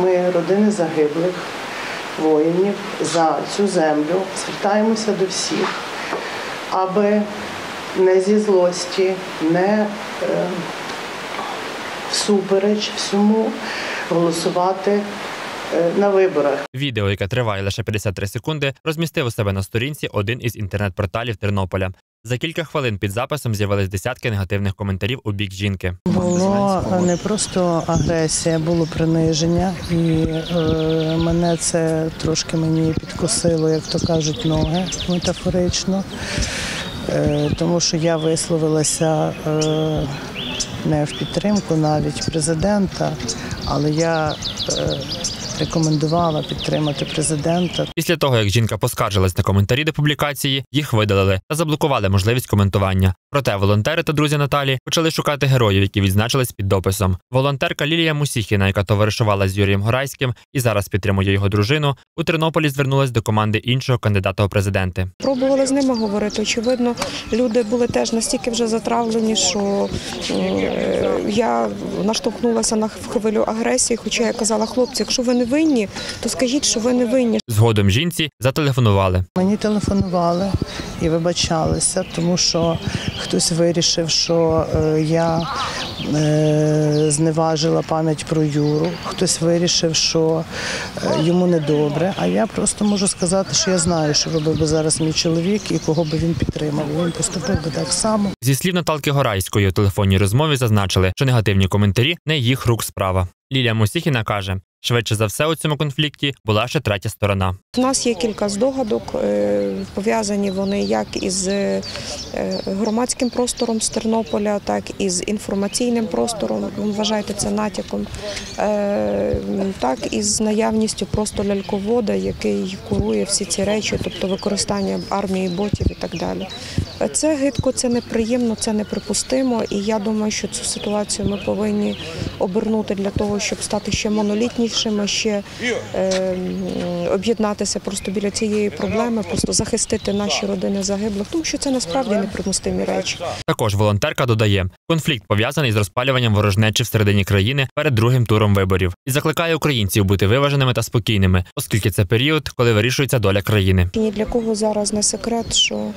Ми, родини загиблих воїнів, за цю землю звертаємося до всіх, аби не зі злості, не е, всупереч всьому голосувати е, на виборах. Відео, яке триває лише 53 секунди, розмістив у себе на сторінці один із інтернет-порталів Тернополя. За кілька хвилин під записом з'явились десятки негативних коментарів у бік жінки. Було не просто агресія, було приниження, і е, мене це трошки мені підкосило, як то кажуть, ноги метафорично, е, тому що я висловилася е, не в підтримку навіть президента, але я е, рекомендувала підтримати президента. Після того, як жінка поскаржилась на коментарі до публікації, їх видалили та заблокували можливість коментування. Проте волонтери та друзі Наталі почали шукати героїв, які відзначились під дописом. Волонтерка Лілія Мусіхіна, яка товаришувала з Юрієм Горайським і зараз підтримує його дружину, у Тернополі звернулась до команди іншого кандидата у президенти. Пробували з ними говорити. Очевидно, люди були теж настільки вже затравлені, що е, я наштовхнулася на хвилю агресії. Хоча я казала, хлопці, якщо ви не винні, то скажіть, що ви не винні. Згодом жінці зателефонували. Мені телефонували і вибачалися, тому що хтось вирішив, що е, я зневажила пам'ять про Юру, хтось вирішив, що е, йому недобре. А я просто можу сказати, що я знаю, що робив би зараз мій чоловік і кого би він підтримав. Він поступив би так само. Зі слів Наталки Горайської у телефонній розмові зазначили, що негативні коментарі не їх рук справа. Лілія Мусіхіна каже, швидше за все у цьому конфлікті була ще третя сторона. У нас є кілька здогадок, е, пов'язані вони як із е, громадським простором з Тернополя, так і з інформаційним простором. Вважайте це натяком, е, так і з наявністю просто ляльковода, який курує всі ці речі, тобто використання армії ботів і так далі. Це гидко, це неприємно, це неприпустимо. І я думаю, що цю ситуацію ми повинні обернути для того, щоб стати ще монолітнішими, ще е, об'єднатися просто біля цієї проблеми, просто захистити наші родини загиблих, тому що це насправді непримустимі речі. Також волонтерка додає, конфлікт пов'язаний з розпалюванням ворожнечі всередині країни перед другим туром виборів і закликає українців бути виваженими та спокійними, оскільки це період, коли вирішується доля країни. Ні для кого зараз не секрет, що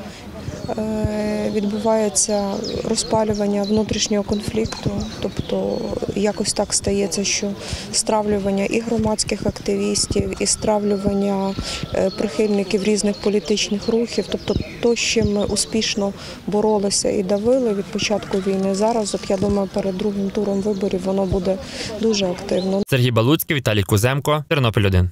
відбувається розпалювання внутрішнього конфлікту, тобто якось так стається, що стравлювання і громадських активістів, і стравлювання е, прихильників різних політичних рухів, тобто то, з чим ми успішно боролися і давили від початку війни. Зараз, я думаю, перед другим туром виборів воно буде дуже активно. Сергій Балуцький, Віталій Куземко, Тернопіль 1